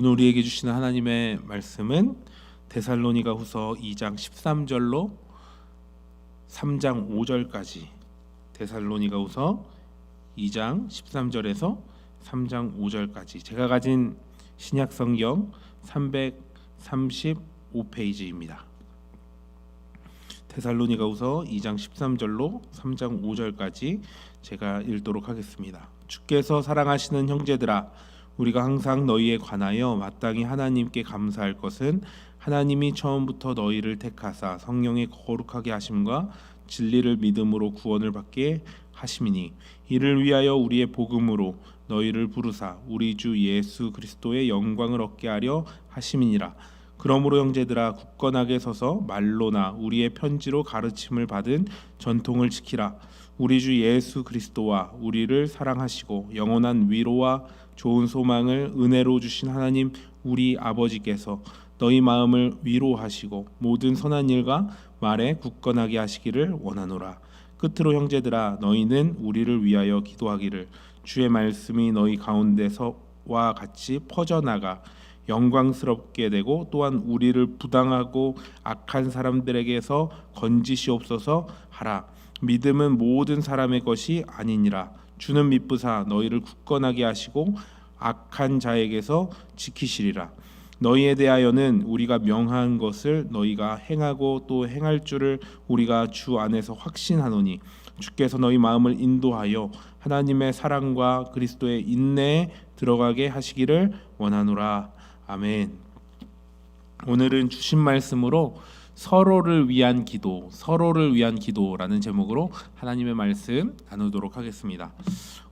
오늘 우리에게 주시는 하나님의 말씀은 데살로니가 후서 2장 13절로 3장 5절까지 데살로니가 후서 2장 13절에서 3장 5절까지 제가 가진 신약 성경 335페이지입니다. 데살로니가 후서 2장 13절로 3장 5절까지 제가 읽도록 하겠습니다. 주께서 사랑하시는 형제들아 우리가 항상 너희에 관하여 마땅히 하나님께 감사할 것은 하나님이 처음부터 너희를 택하사 성령의 거룩하게 하심과 진리를 믿음으로 구원을 받게 하심이니 이를 위하여 우리의 복음으로 너희를 부르사 우리 주 예수 그리스도의 영광을 얻게 하려 하심이니라. 그러므로 형제들아 굳건하게 서서 말로나 우리의 편지로 가르침을 받은 전통을 지키라 우리 주 예수 그리스도와 우리를 사랑하시고 영원한 위로와 좋은 소망을 은혜로 주신 하나님 우리 아버지께서 너희 마음을 위로하시고 모든 선한 일과 말에 굳건하게 하시기를 원하노라. 끝으로 형제들아 너희는 우리를 위하여 기도하기를 주의 말씀이 너희 가운데서와 같이 퍼져나가 영광스럽게 되고 또한 우리를 부당하고 악한 사람들에게서 건지시옵소서 하라. 믿음은 모든 사람의 것이 아니니라. 주는 미쁘사 너희를 굳건하게 하시고 악한 자에게서 지키시리라. 너희에 대하여는 우리가 명한 것을 너희가 행하고 또 행할 줄을 우리가 주 안에서 확신하노니 주께서 너희 마음을 인도하여 하나님의 사랑과 그리스도의 인내에 들어가게 하시기를 원하노라. 아멘. 오늘은 주신 말씀으로 서로를 위한 기도, 서로를 위한 기도라는 제목으로 하나님의 말씀 나누도록 하겠습니다.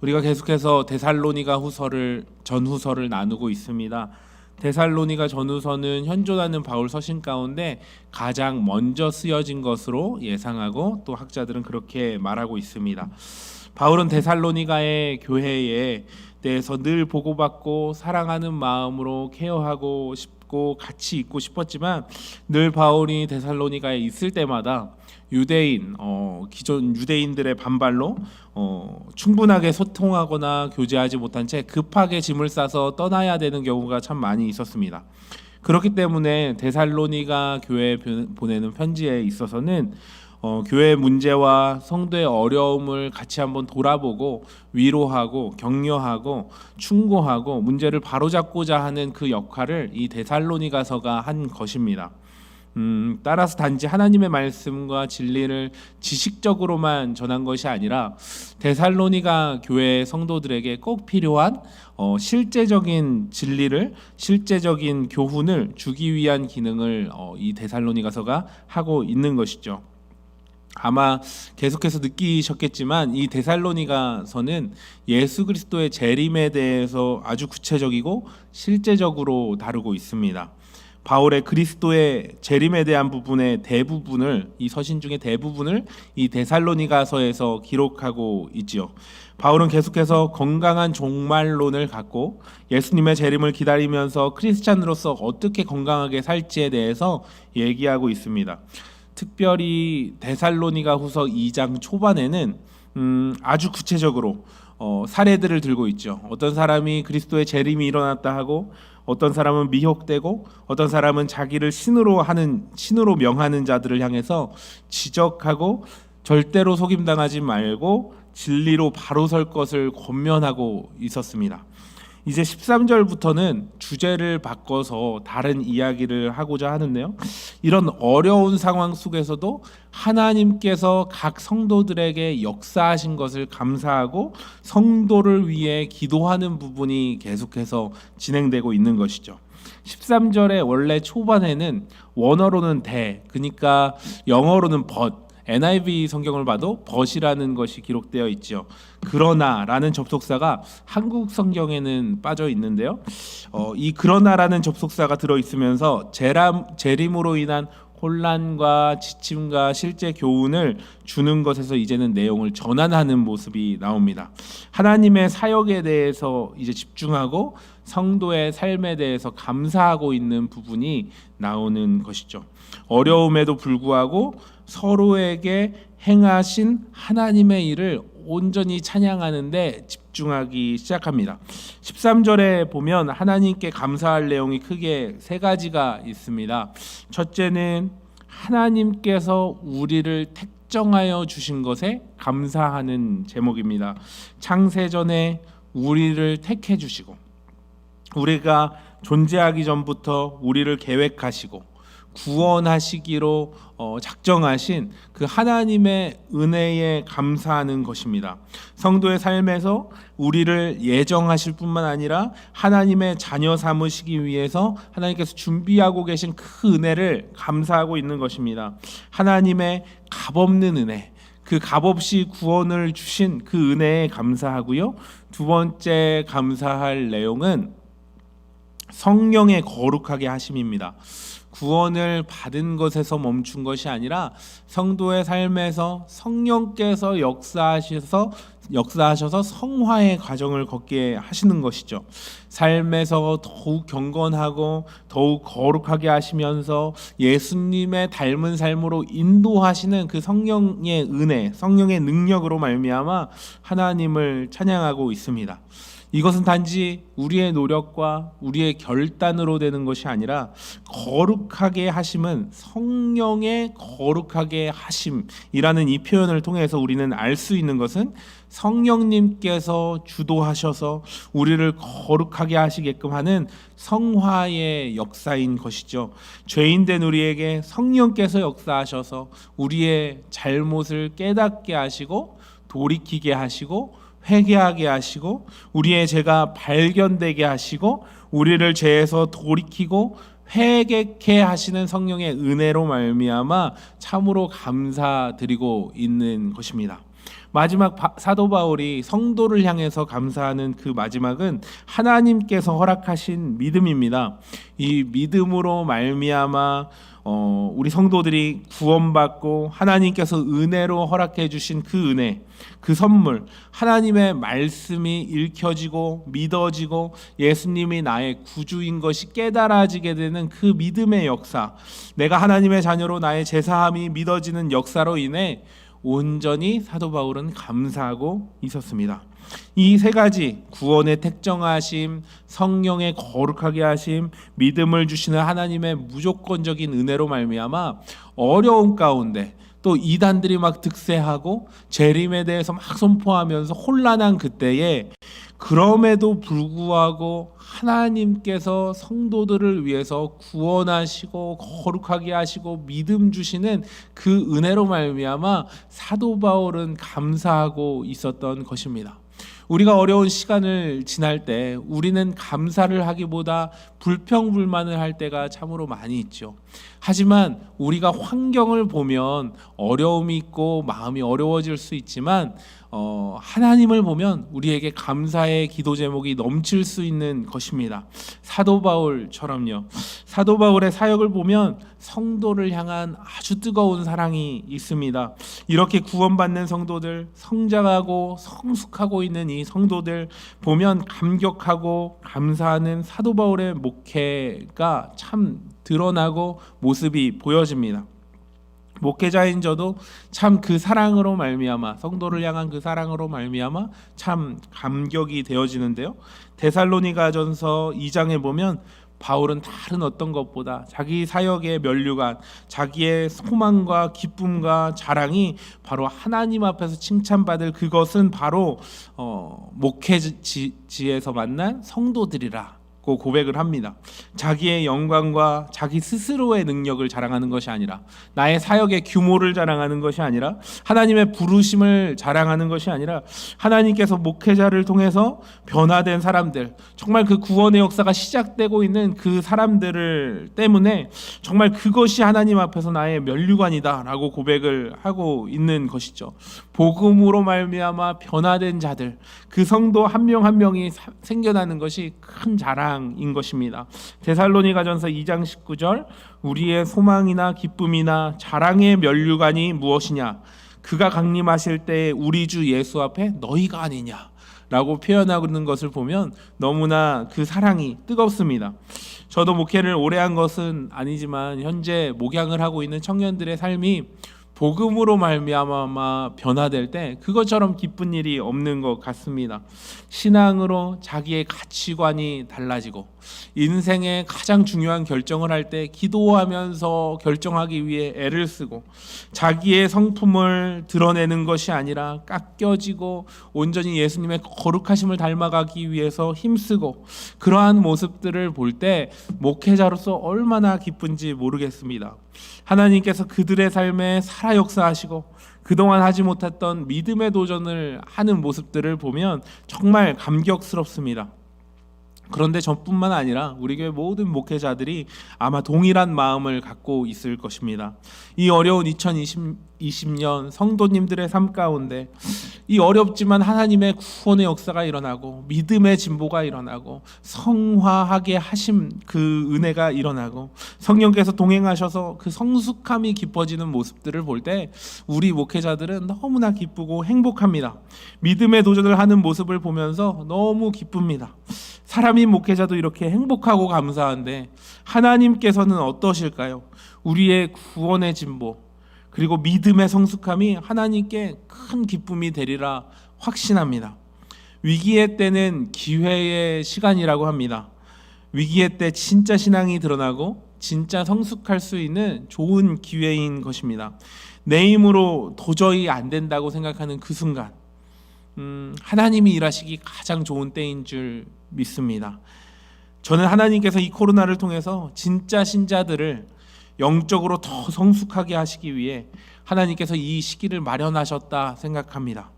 우리가 계속해서 데살로니가 후서를 전후서를 나누고 있습니다. 데살로니가 전후서는 현존하는 바울 서신 가운데 가장 먼저 쓰여진 것으로 예상하고 또 학자들은 그렇게 말하고 있습니다. 바울은 데살로니가의 교회에 대해서 늘 보고받고 사랑하는 마음으로 케어하고 싶 고 같이 있고 싶었지만 늘 바울이 데살로니가에 있을 때마다 유대인 어, 기존 유대인들의 반발로 어, 충분하게 소통하거나 교제하지 못한 채 급하게 짐을 싸서 떠나야 되는 경우가 참 많이 있었습니다. 그렇기 때문에 데살로니가 교회에 보내는 편지에 있어서는 어, 교회 문제와 성도의 어려움을 같이 한번 돌아보고 위로하고 격려하고 충고하고 문제를 바로잡고자 하는 그 역할을 이 데살로니가서가 한 것입니다. 음, 따라서 단지 하나님의 말씀과 진리를 지식적으로만 전한 것이 아니라 데살로니가 교회 성도들에게 꼭 필요한 어, 실제적인 진리를 실제적인 교훈을 주기 위한 기능을 어, 이 데살로니가서가 하고 있는 것이죠. 아마 계속해서 느끼셨겠지만 이 데살로니가서는 예수 그리스도의 재림에 대해서 아주 구체적이고 실제적으로 다루고 있습니다. 바울의 그리스도의 재림에 대한 부분의 대부분을 이 서신 중에 대부분을 이 데살로니가서에서 기록하고 있지요. 바울은 계속해서 건강한 종말론을 갖고 예수님의 재림을 기다리면서 크리스찬으로서 어떻게 건강하게 살지에 대해서 얘기하고 있습니다. 특별히 데살로니가 후서 2장 초반에는 음, 아주 구체적으로 어, 사례들을 들고 있죠. 어떤 사람이 그리스도의 재림이 일어났다 하고 어떤 사람은 미혹되고 어떤 사람은 자기를 신으로 하는 신으로 명하는 자들을 향해서 지적하고 절대로 속임당하지 말고 진리로 바로 설 것을 권면하고 있었습니다. 이제 13절부터는 주제를 바꿔서 다른 이야기를 하고자 하는데요. 이런 어려운 상황 속에서도 하나님께서 각 성도들에게 역사하신 것을 감사하고 성도를 위해 기도하는 부분이 계속해서 진행되고 있는 것이죠. 13절의 원래 초반에는 원어로는 대, 그러니까 영어로는 but NIV 성경을 봐도 벗이라는 것이 기록되어 있죠. 그러나라는 접속사가 한국 성경에는 빠져 있는데요. 어, 이 그러나라는 접속사가 들어 있으면서 재림으로 인한 혼란과 지침과 실제 교훈을 주는 것에서 이제는 내용을 전환하는 모습이 나옵니다. 하나님의 사역에 대해서 이제 집중하고 성도의 삶에 대해서 감사하고 있는 부분이 나오는 것이죠. 어려움에도 불구하고 서로에게 행하신 하나님의 일을 온전히 찬양하는데 집중하기 시작합니다. 13절에 보면 하나님께 감사할 내용이 크게 세 가지가 있습니다. 첫째는 하나님께서 우리를 택정하여 주신 것에 감사하는 제목입니다. 창세전에 우리를 택해 주시고 우리가 존재하기 전부터 우리를 계획하시고 구원하시기로 어, 작정하신 그 하나님의 은혜에 감사하는 것입니다. 성도의 삶에서 우리를 예정하실 뿐만 아니라 하나님의 자녀 삼으시기 위해서 하나님께서 준비하고 계신 그 은혜를 감사하고 있는 것입니다. 하나님의 값없는 은혜, 그 값없이 구원을 주신 그 은혜에 감사하고요. 두 번째 감사할 내용은 성령의 거룩하게 하심입니다. 구원을 받은 것에서 멈춘 것이 아니라 성도의 삶에서 성령께서 역사하셔서 역사하셔서 성화의 과정을 걷게 하시는 것이죠. 삶에서 더욱 경건하고 더욱 거룩하게 하시면서 예수님의 닮은 삶으로 인도하시는 그 성령의 은혜, 성령의 능력으로 말미암아 하나님을 찬양하고 있습니다. 이것은 단지 우리의 노력과 우리의 결단으로 되는 것이 아니라 거룩하게 하심은 성령의 거룩하게 하심이라는 이 표현을 통해서 우리는 알 수 있는 것은 성령님께서 주도하셔서 우리를 거룩하게 하시게끔 하는 성화의 역사인 것이죠. 죄인된 우리에게 성령께서 역사하셔서 우리의 잘못을 깨닫게 하시고 돌이키게 하시고 회개하게 하시고 우리의 죄가 발견되게 하시고 우리를 죄에서 돌이키고 회개케 하시는 성령의 은혜로 말미암아 참으로 감사드리고 있는 것입니다. 마지막 바- 사도 바울이 성도를 향해서 감사하는 그 마지막은 하나님께서 허락하신 믿음입니다. 이 믿음으로 말미암아 어, 우리 성도들이 구원받고 하나님께서 은혜로 허락해 주신 그 은혜, 그 선물, 하나님의 말씀이 읽혀지고 믿어지고 예수님이 나의 구주인 것이 깨달아지게 되는 그 믿음의 역사, 내가 하나님의 자녀로 나의 제사함이 믿어지는 역사로 인해 온전히 사도 바울은 감사하고 있었습니다. 이 세 가지 구원의 택정하심, 성령의 거룩하게 하심, 믿음을 주시는 하나님의 무조건적인 은혜로 말미암아 어려움 가운데 또 이단들이 막 득세하고 재림에 대해서 막 선포하면서 혼란한 그때에 그럼에도 불구하고 하나님께서 성도들을 위해서 구원하시고 거룩하게 하시고 믿음 주시는 그 은혜로 말미암아 사도 바울은 감사하고 있었던 것입니다. 우리가 어려운 시간을 지날 때 우리는 감사를 하기보다 불평불만을 할 때가 참으로 많이 있죠. 하지만 우리가 환경을 보면 어려움이 있고 마음이 어려워질 수 있지만 어, 하나님을 보면 우리에게 감사의 기도 제목이 넘칠 수 있는 것입니다. 사도 바울처럼요. 사도 바울의 사역을 보면 성도를 향한 아주 뜨거운 사랑이 있습니다. 이렇게 구원받는 성도들, 성장하고 성숙하고 있는 이 성도들 보면 감격하고 감사하는 사도 바울의 목회가 참 드러나고 모습이 보여집니다. 목회자인 저도 참 그 사랑으로 말미암아 성도를 향한 그 사랑으로 말미암아 참 감격이 되어지는데요. 데살로니가전서 2장에 보면 바울은 다른 어떤 것보다 자기 사역의 면류관, 자기의 소망과 기쁨과 자랑이 바로 하나님 앞에서 칭찬받을 그것은 바로 어, 목회지에서 만난 성도들이라. 고 고백을 합니다. 자기의 영광과 자기 스스로의 능력을 자랑하는 것이 아니라 나의 사역의 규모를 자랑하는 것이 아니라 하나님의 부르심을 자랑하는 것이 아니라 하나님께서 목회자를 통해서 변화된 사람들 정말 그 구원의 역사가 시작되고 있는 그 사람들을 때문에 정말 그것이 하나님 앞에서 나의 면류관이다라고 고백을 하고 있는 것이죠. 복음으로 말미암아 변화된 자들 그 성도 한 명한 명이 사- 생겨나는 것이 큰 자랑 인 것입니다. 데살로니가전서 2장 19절 우리의 소망이나 기쁨이나 자랑의 면류관이 무엇이냐 그가 강림하실 때 우리 주 예수 앞에 너희가 아니냐 라고 표현하고 있는 것을 보면 너무나 그 사랑이 뜨겁습니다. 저도 목회를 오래 한 것은 아니지만 현재 목양을 하고 있는 청년들의 삶이 복음으로 말미암아 변화될 때 그것처럼 기쁜 일이 없는 것 같습니다. 신앙으로 자기의 가치관이 달라지고 인생의 가장 중요한 결정을 할 때 기도하면서 결정하기 위해 애를 쓰고 자기의 성품을 드러내는 것이 아니라 깎여지고 온전히 예수님의 거룩하심을 닮아가기 위해서 힘쓰고 그러한 모습들을 볼 때 목회자로서 얼마나 기쁜지 모르겠습니다. 하나님께서 그들의 삶에 살아 역사하시고 그동안 하지 못했던 믿음의 도전을 하는 모습들을 보면 정말 감격스럽습니다. 그런데 저뿐만 아니라 우리 교회 모든 목회자들이 아마 동일한 마음을 갖고 있을 것입니다. 이 어려운 2020 년 성도님들의 삶 가운데 이 어렵지만 하나님의 구원의 역사가 일어나고 믿음의 진보가 일어나고 성화하게 하심 그 은혜가 일어나고 성령께서 동행하셔서 그 성숙함이 깊어지는 모습들을 볼 때 우리 목회자들은 너무나 기쁘고 행복합니다. 믿음의 도전을 하는 모습을 보면서 너무 기쁩니다. 사람인 목회자도 이렇게 행복하고 감사한데 하나님께서는 어떠실까요? 우리의 구원의 진보 그리고 믿음의 성숙함이 하나님께 큰 기쁨이 되리라 확신합니다. 위기의 때는 기회의 시간이라고 합니다. 위기의 때 진짜 신앙이 드러나고 진짜 성숙할 수 있는 좋은 기회인 것입니다. 내 힘으로 도저히 안 된다고 생각하는 그 순간, 음, 하나님이 일하시기 가장 좋은 때인 줄 믿습니다. 저는 하나님께서 이 코로나를 통해서 진짜 신자들을 영적으로 더 성숙하게 하시기 위해 하나님께서 이 시기를 마련하셨다 생각합니다.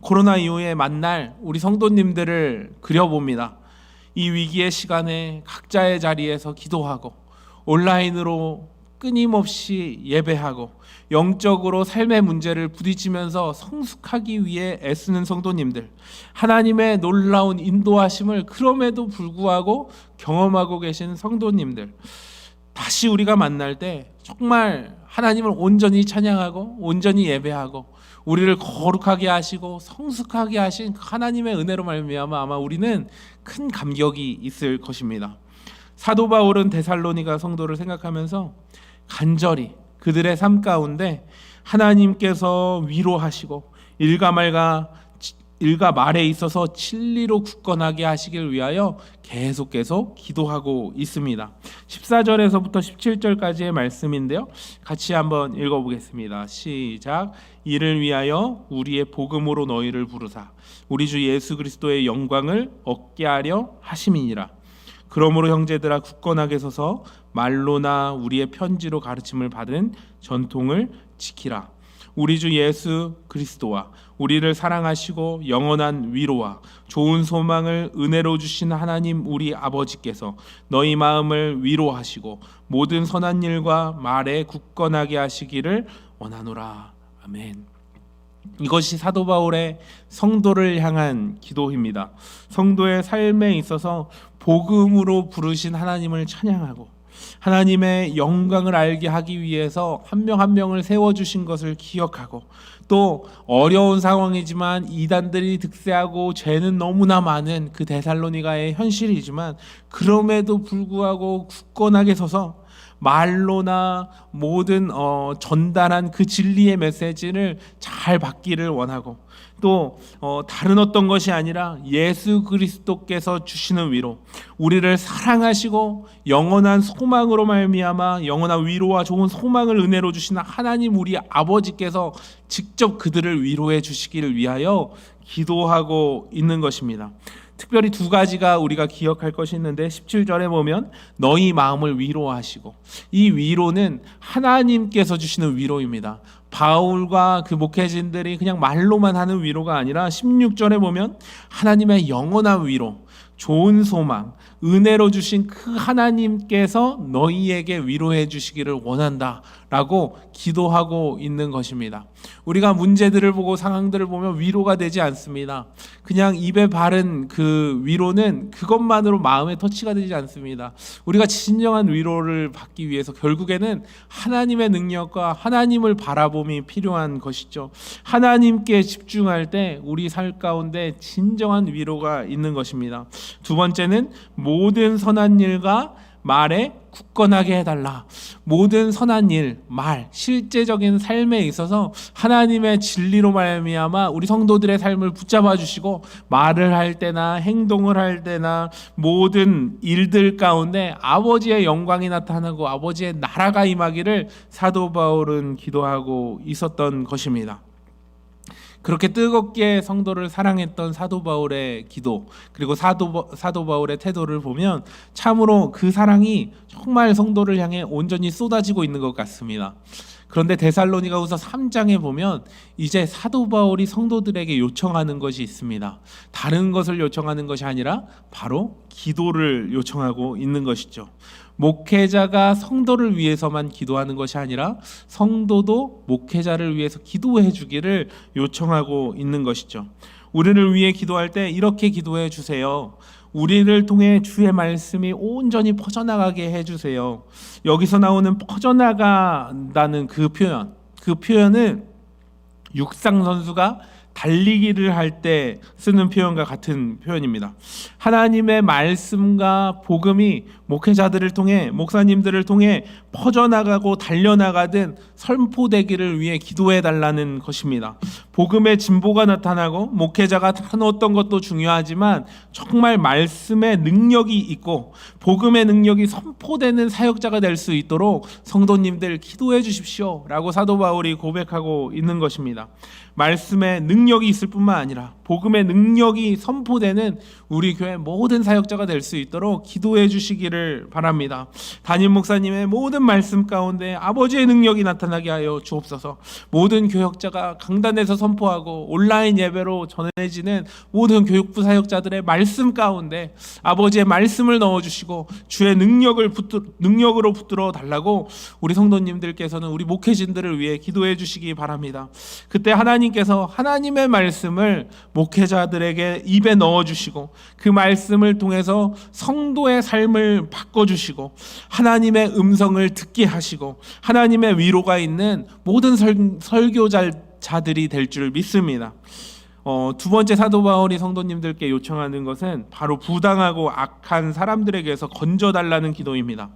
코로나 이후에 만날 우리 성도님들을 그려봅니다. 이 위기의 시간에 각자의 자리에서 기도하고 온라인으로 끊임없이 예배하고 영적으로 삶의 문제를 부딪히면서 성숙하기 위해 애쓰는 성도님들 하나님의 놀라운 인도하심을 그럼에도 불구하고 경험하고 계신 성도님들 다시 우리가 만날 때 정말 하나님을 온전히 찬양하고 온전히 예배하고 우리를 거룩하게 하시고 성숙하게 하신 그 하나님의 은혜로 말미암아 아마 우리는 큰 감격이 있을 것입니다. 사도 바울은 데살로니가 성도를 생각하면서 간절히 그들의 삶 가운데 하나님께서 위로하시고 일가말가 일가 말에 있어서 진리로 굳건하게 하시길 위하여 계속 계속 기도하고 있습니다. 14절에서부터 17절까지의 말씀인데요. 같이 한번 읽어 보겠습니다. 시작. 이를 위하여 우리의 복음으로 너희를 부르사 우리 주 예수 그리스도의 영광을 얻게 하려 하심이니라. 그러므로 형제들아 굳건하게 서서 말로나 우리의 편지로 가르침을 받은 전통을 지키라. 우리 주 예수 그리스도와 우리를 사랑하시고 영원한 위로와 좋은 소망을 은혜로 주신 하나님 우리 아버지께서 너희 마음을 위로하시고 모든 선한 일과 말에 굳건하게 하시기를 원하노라. 아멘. 이것이 사도 바울의 성도를 향한 기도입니다. 성도의 삶에 있어서 복음으로 부르신 하나님을 찬양하고 하나님의 영광을 알게 하기 위해서 한명한 명을 세워 주신 것을 기억하고 또 어려운 상황이지만 이단들이 득세하고 죄는 너무나 많은 그 데살로니가의 현실이지만 그럼에도 불구하고 굳건하게 서서 말로나 모든 어, 전달한 그 진리의 메시지를 잘 받기를 원하고 또 어, 다른 어떤 것이 아니라 예수 그리스도께서 주시는 위로 우리를 사랑하시고 영원한 소망으로 말미암아 영원한 위로와 좋은 소망을 은혜로 주시는 하나님 우리 아버지께서 직접 그들을 위로해 주시기를 위하여 기도하고 있는 것입니다. 특별히 두 가지가 우리가 기억할 것이 있는데 17절에 보면 너희 마음을 위로하시고 이 위로는 하나님께서 주시는 위로입니다. 바울과 그 목회진들이 그냥 말로만 하는 위로가 아니라 16절에 보면 하나님의 영원한 위로, 좋은 소망, 은혜로 주신 그 하나님께서 너희에게 위로해 주시기를 원한다 라고 기도하고 있는 것입니다. 우리가 문제들을 보고 상황들을 보면 위로가 되지 않습니다. 그냥 입에 바른 그 위로는 그것만으로 마음에 터치가 되지 않습니다. 우리가 진정한 위로를 받기 위해서 결국에는 하나님의 능력과 하나님을 바라봄이 필요한 것이죠. 하나님께 집중할 때 우리 살 가운데 진정한 위로가 있는 것입니다. 두 번째는 모든 선한 일과 말에 굳건하게 해달라. 모든 선한 일, 말, 실제적인 삶에 있어서 하나님의 진리로 말미암아 우리 성도들의 삶을 붙잡아 주시고 말을 할 때나 행동을 할 때나 모든 일들 가운데 아버지의 영광이 나타나고 아버지의 나라가 임하기를 사도 바울은 기도하고 있었던 것입니다. 그렇게 뜨겁게 성도를 사랑했던 사도 바울의 기도 그리고 사도 바- 사도 바울의 태도를 보면 참으로 그 사랑이 정말 성도를 향해 온전히 쏟아지고 있는 것 같습니다. 그런데 데살로니가후서 3장에 보면 이제 사도 바울이 성도들에게 요청하는 것이 있습니다. 다른 것을 요청하는 것이 아니라 바로 기도를 요청하고 있는 것이죠. 목회자가 성도를 위해서만 기도하는 것이 아니라 성도도 목회자를 위해서 기도해 주기를 요청하고 있는 것이죠. 우리를 위해 기도할 때 이렇게 기도해 주세요. 우리를 통해 주의 말씀이 온전히 퍼져나가게 해 주세요. 여기서 나오는 퍼져나간다는 그 표현, 그 표현은 육상 선수가 달리기를 할 때 쓰는 표현과 같은 표현입니다. 하나님의 말씀과 복음이 목회자들을 통해 목사님들을 통해 퍼져나가고 달려나가든 선포되기를 위해 기도해 달라는 것입니다. 복음의 진보가 나타나고 목회자가 나눴던 것도 중요하지만 정말 말씀의 능력이 있고 복음의 능력이 선포되는 사역자가 될 수 있도록 성도님들 기도해 주십시오라고 사도 바울이 고백하고 있는 것입니다. 말씀의 능력이 있을 뿐만 아니라 복음의 능력이 선포되는 우리 교회 모든 사역자가 될 수 있도록 기도해 주시기를 바랍니다. 담임 목사님의 모든 말씀 가운데 아버지의 능력이 나타나게 하여 주옵소서. 모든 교역자가 강단에서 선포하고 온라인 예배로 전해지는 모든 교육부 사역자들의 말씀 가운데 아버지의 말씀을 넣어 주시고 주의 능력을 붙들, 능력으로 붙들어 달라고 우리 성도님들께서는 우리 목회진들을 위해 기도해 주시기 바랍니다. 그때 하나님께서 하나님의 말씀을 목회자들에게 입에 넣어 주시고 그 말씀을 통해서 성도의 삶을 바꿔 주시고 하나님의 음성을 듣게 하시고 하나님의 위로가 있는 모든 설, 설교자들이 될 줄 믿습니다. 어, 두 번째 사도 바울이 성도님들께 요청하는 것은 바로 부당하고 악한 사람들에게서 건져달라는 기도입니다.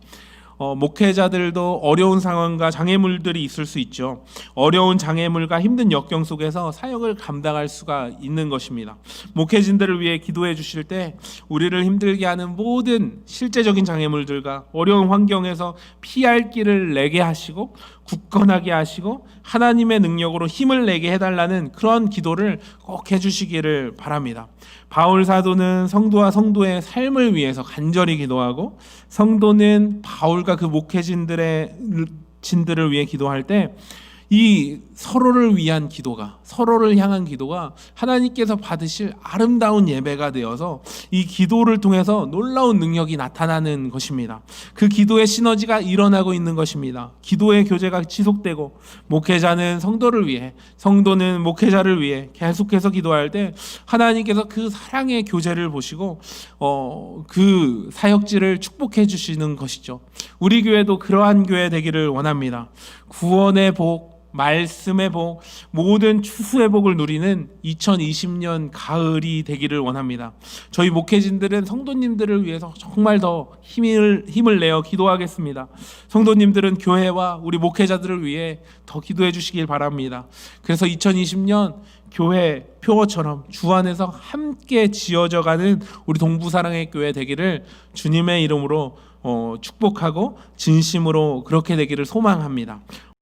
어, 목회자들도 어려운 상황과 장애물들이 있을 수 있죠. 어려운 장애물과 힘든 역경 속에서 사역을 감당할 수가 있는 것입니다. 목회진들을 위해 기도해 주실 때 우리를 힘들게 하는 모든 실제적인 장애물들과 어려운 환경에서 피할 길을 내게 하시고 굳건하게 하시고 하나님의 능력으로 힘을 내게 해달라는 그런 기도를 꼭 해주시기를 바랍니다. 바울 사도는 성도와 성도의 삶을 위해서 간절히 기도하고 성도는 바울과 그 목회진들의 진들을 위해 기도할 때 이 서로를 위한 기도가 서로를 향한 기도가 하나님께서 받으실 아름다운 예배가 되어서 이 기도를 통해서 놀라운 능력이 나타나는 것입니다. 그 기도의 시너지가 일어나고 있는 것입니다. 기도의 교제가 지속되고 목회자는 성도를 위해 성도는 목회자를 위해 계속해서 기도할 때 하나님께서 그 사랑의 교제를 보시고 어, 그 사역지를 축복해 주시는 것이죠. 우리 교회도 그러한 교회 되기를 원합니다. 구원의 복 말씀의 복, 모든 추수의 복을 누리는 2020년 가을이 되기를 원합니다. 저희 목회진들은 성도님들을 위해서 정말 더 힘을, 힘을 내어 기도하겠습니다. 성도님들은 교회와 우리 목회자들을 위해 더 기도해 주시길 바랍니다. 그래서 2020년 교회 표어처럼 주 안에서 함께 지어져 가는 우리 동부사랑의 교회 되기를 주님의 이름으로 어, 축복하고 진심으로 그렇게 되기를 소망합니다.